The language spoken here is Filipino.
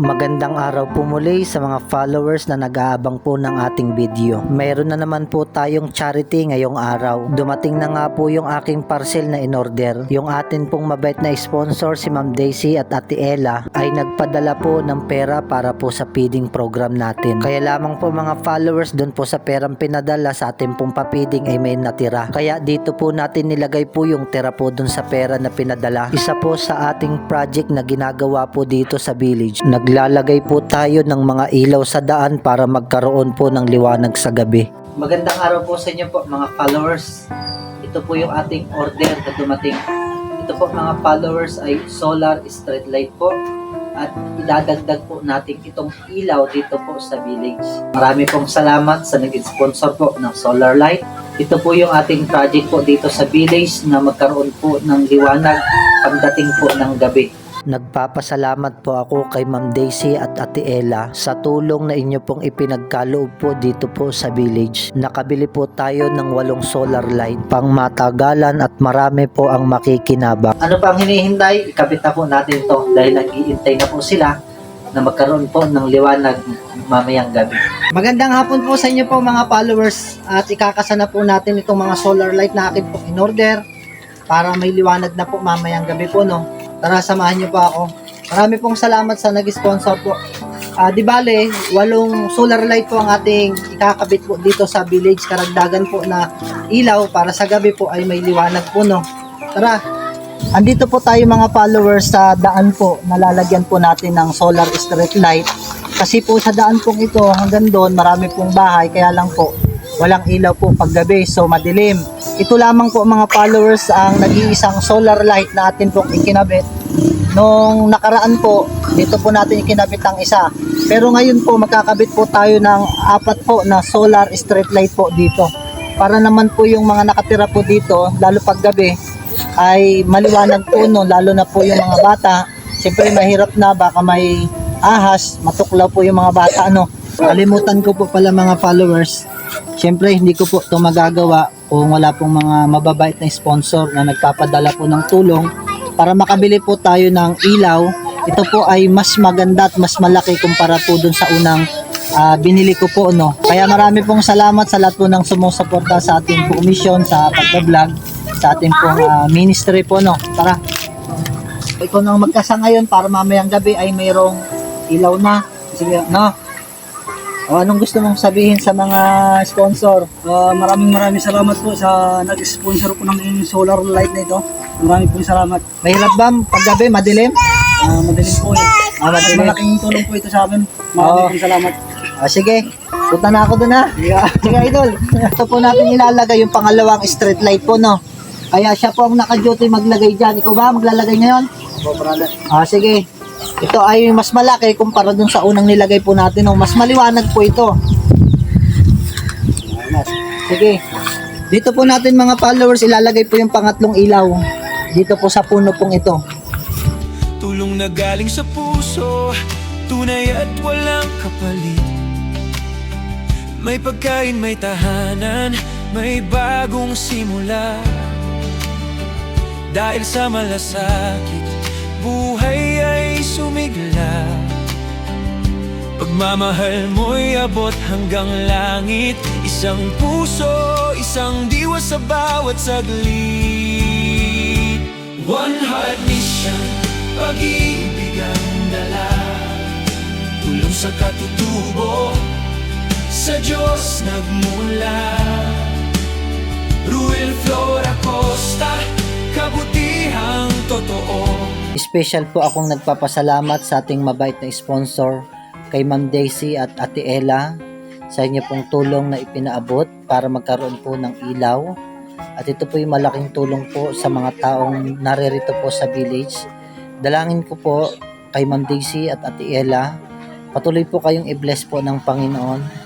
Magandang araw po muli sa mga followers na nag-aabang po ng ating video. Mayroon na naman po tayong charity ngayong araw. Dumating na nga po yung aking parcel na in-order. Yung atin pong mabait na sponsor si Ma'am Daisy at Ate Ella ay nagpadala po ng pera para po sa feeding program natin. Kaya lamang po mga followers doon po sa perang pinadala sa ating pong papiding ay may natira. Kaya dito po natin nilagay po yung tira po doon sa pera na pinadala. Isa po sa ating project na ginagawa po dito sa village. Naglalagay po tayo ng mga ilaw sa daan para magkaroon po ng liwanag sa gabi. Magandang araw po sa inyo po mga followers. Ito po yung ating order na dumating. Ito po mga followers ay solar street light po at idadagdag po natin itong ilaw dito po sa village. Marami pong salamat sa nag-sponsor po ng solar light. Ito po yung ating project po dito sa village na magkaroon po ng liwanag pagdating po ng gabi. Nagpapasalamat po ako kay Ma'am Daisy at Ate Ella sa tulong na inyo pong ipinagkaloob po dito po sa village. Nakabili po tayo ng walong solar light pang matagalan at marami po ang makikinabang. Ano pa ang hinihintay? Ikabit na po natin to dahil nag-iintay na po sila na magkaroon po ng liwanag mamayang gabi. Magandang hapon po sa inyo po mga followers at ikakasana po natin itong mga solar light na akin po in order para may liwanag na po mamayang gabi po no. Tara samahan niyo po ako. Marami pong salamat sa nag-sponsor po. Ah, di bale, walong solar light po ang ating ikakabit po dito sa village karagdagan po na ilaw para sa gabi po ay may liwanag po no. Tara. Andito po tayo mga followers sa daan po. Nalalagyan po natin ng solar street light. Kasi po sa daan pong ito hanggang doon marami pong bahay kaya lang po walang ilaw po paggabi so madilim. Ito lamang po mga followers ang nag-iisang solar light na atin pong ikinabit. Nung nakaraan po, dito po natin ikinabit ang isa. Pero ngayon po magkakabit po tayo ng apat po na solar street light po dito. Para naman po yung mga nakatira po dito, lalo paggabi, ay maliwanag po no, lalo na po yung mga bata. Siyempre mahirap na, baka may ahas, matuklaw po yung mga bata ano. Kalimutan ko po pala mga followers. Siyempre hindi ko po ito magagawa kung wala pong mga mababait na sponsor na nagpapadala po ng tulong para makabili po tayo ng ilaw. Ito po ay mas maganda at mas malaki kumpara po dun sa unang ah, binili ko po no. Kaya marami pong salamat sa lahat po ng sumusuporta sa ating po mission sa pagbablog sa ating pong ah, ministry po no. Tara. Ikaw nang magkasa ngayon para mamayang gabi ay mayroong ilaw na. Sige, no? O, anong gusto mong sabihin sa mga sponsor? Ah, maraming maraming salamat po sa nag-sponsor po ng solar light na ito. Maraming pong salamat. Mahirap ba paggabi, madilim? Ah, madaling po eh. Ah, madilim. malaking tulong po ito sa amin. Maraming Oo. pong salamat. Ah, sige. Punta na ako dun ha. Sige, idol. Ito po natin ilalagay yung pangalawang street light po, no? Kaya siya po ang naka-duty maglagay dyan. Ikaw ba maglalagay ngayon? Opo, brother. Ah, sige. Ito ay mas malaki kumpara dun sa unang nilagay po natin. No? Mas maliwanag po ito. Sige. Dito po natin mga followers ilalagay po yung pangatlong ilaw. Dito po sa puno pong ito. Tulong na galing sa puso Tunay at walang kapalit May pagkain, may tahanan May bagong simula Dahil sa malasakit Buhay ay sumigla. Pagmamahal mo'y abot hanggang langit. Isang puso, isang diwa sa bawat saglit. One heart mission, pag-ibig ang dala. Tulong sa katutubo, sa Diyos nagmula. Ruel Flora Special po akong nagpapasalamat sa ating mabait na sponsor kay Ma'am Daisy at Ate Ella sa inyo pong tulong na ipinaabot para magkaroon po ng ilaw. At ito po yung malaking tulong po sa mga taong naririto po sa village. Dalangin ko po kay Ma'am Daisy at Ate Ella. Patuloy po kayong i-bless po ng Panginoon